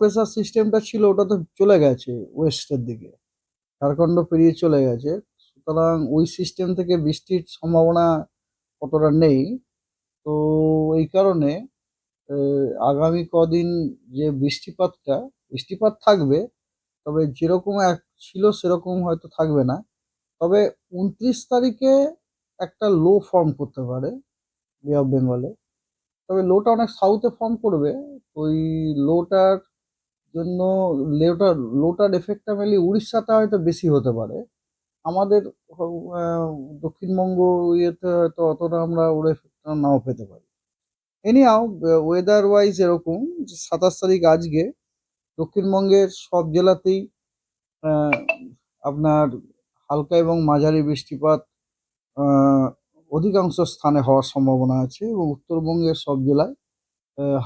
Pressure সিস্টেমটা ছিল ওটা তো চলে গেছে ওয়েস্টের দিকে। ঝাড়খণ্ড পেরিয়ে চলে গেছে। সুতরাং ওই সিস্টেম থেকে বৃষ্টির সম্ভাবনা অতটা নেই। তো এই কারণে আগামী কদিন যে বৃষ্টিপাতটা, বৃষ্টিপাত থাকবে, তবে যেরকম এক ছিল সেরকম হয়তো থাকবে না। তবে উনত্রিশ তারিখে একটা লো ফর্ম করতে পারে বে অফ বেঙ্গলে তবে লোটা অনেক সাউথে ফর্ম করবে। ওই লোটার জন্য লোটার লোটার এফেক্টটা মেনলি উড়িষ্যাতে হয়তো বেশি হতে পারে। আমাদের দক্ষিণবঙ্গ ইয়েতে হয়তো অতটা আমরা ওর এফেক্টটা নাও পেতে পারি। এনিহাও ওয়েদার ওয়াইজ এরকম সাতাশ তারিখ আজকে, দক্ষিণবঙ্গের সব জেলাতেই আপনার হালকা এবং মাঝারি বৃষ্টিপাত অধিকাংশ স্থানে হওয়ার সম্ভাবনা আছে এবং উত্তরবঙ্গের সব জেলায়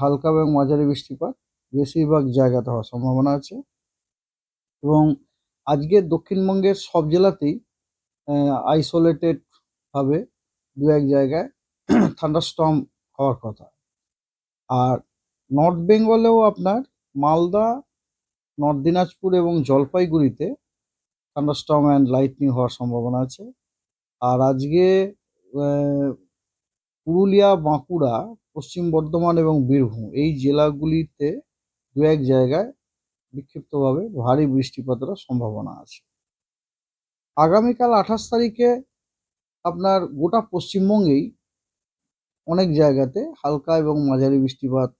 হালকা এবং মাঝারি বৃষ্টিপাত। বেশিরভাগ জায়গাতে হওয়ার সম্ভাবনা আছে। এবং আজকে দক্ষিণবঙ্গের সব জেলাতেই আইসোলেটেড ভাবে দু এক জায়গায় থান্ডারস্টর্ম হওয়ার কথা। আর নর্থ বেঙ্গলেও আপনার মালদা নর্থ দিনাজপুর এবং জলপাইগুড়িতে থান্ডারস্টর্ম অ্যান্ড লাইটনিং হওয়ার সম্ভাবনা আছে। আর আজকে পুরুলিয়া, বাঁকুড়া, পশ্চিম বর্ধমান এবং বীরভূম এই জেলাগুলিতে দু এক জায়গায় বিক্ষিপ্তভাবে ভারী বৃষ্টিপাতের সম্ভাবনা আছে। আগামীকাল আঠাশ তারিখে আপনার গোটা পশ্চিমবঙ্গেই অনেক জায়গাতে হালকা এবং মাঝারি বৃষ্টিপাত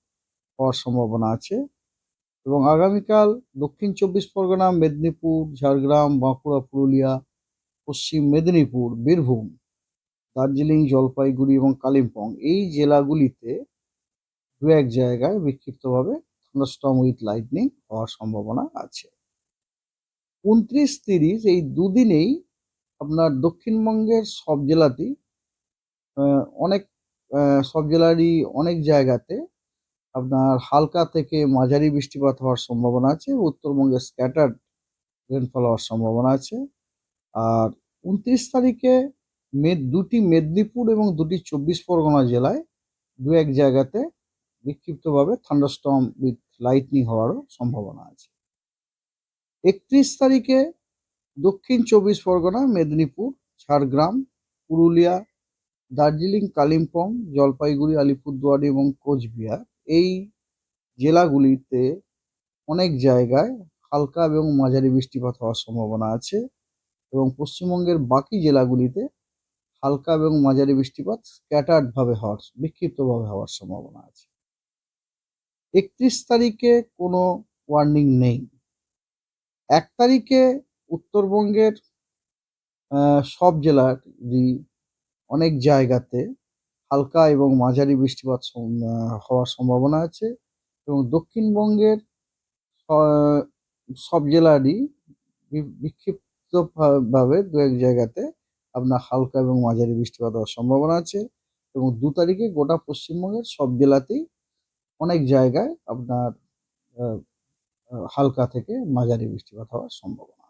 হওয়ার সম্ভাবনা আছে এবং আগামীকাল দক্ষিণ চব্বিশ পরগনা, মেদিনীপুর, ঝাড়গ্রাম, বাঁকুড়া, পুরুলিয়া, পশ্চিম মেদিনীপুর, বীরভূম, দার্জিলিং, জলপাইগুড়ি এবং কালিম্পং এই জেলাগুলিতে দু এক জায়গায় বিক্ষিপ্তভাবে থান্ডারস্টর্ম উইথ লাইটনিং হওয়ার সম্ভাবনা আছে। উনত্রিশ তিরিশ এই দুদিনেই আপনার দক্ষিণবঙ্গের সব জেলাতেই অনেক সব জেলারই অনেক জায়গাতে আপনার হালকা থেকে মাঝারি বৃষ্টিপাত হওয়ার সম্ভাবনা আছে উত্তরবঙ্গে স্ক্যাটার্ড রেনফল হওয়ার সম্ভাবনা আছে। আর উনত্রিশ তারিখে মে, দুটি মেদিনীপুর এবং দুটি চব্বিশ পরগনা জেলায় দু এক জায়গাতে বিক্ষিপ্তভাবে থান্ডারস্টর্ম উইথ লাইটনিং হওয়ারও সম্ভাবনা আছে। একত্রিশ তারিখে দক্ষিণ চব্বিশ পরগনা, মেদিনীপুর, ঝাড়গ্রাম, পুরুলিয়া, দার্জিলিং, কালিম্পং, জলপাইগুড়ি, আলিপুরদুয়ার এবং কোচবিহার এই জেলাগুলিতে অনেক জায়গায় হালকা এবং মাঝারি বৃষ্টিপাত হওয়ার সম্ভাবনা আছে এবং পশ্চিমবঙ্গের বাকি জেলাগুলিতে হালকা এবং মাঝারি বৃষ্টিপাত স্ক্যাটার্ডভাবে হওয়ার, বিক্ষিপ্তভাবে হওয়ার সম্ভাবনা আছে। একত্রিশ তারিখে কোনো ওয়ার্নিং নেই। এক তারিখে উত্তরবঙ্গের সব জেলারই অনেক জায়গাতে হালকা এবং মাঝারি বৃষ্টিপাত হওয়ার সম্ভাবনা আছে এবং দক্ষিণবঙ্গের সব জেলারই বি- বিক্ষিপ্ত ভা- দু এক জায়গাতে আপনার হালকা এবং মাঝারি বৃষ্টিপাত হওয়ার সম্ভাবনা আছে এবং দু তারিখে গোটা পশ্চিমবঙ্গের সব জেলাতেই অনেক জায়গায় আপনার হালকা থেকে মাঝারি বৃষ্টিপাত হওয়ার সম্ভাবনা।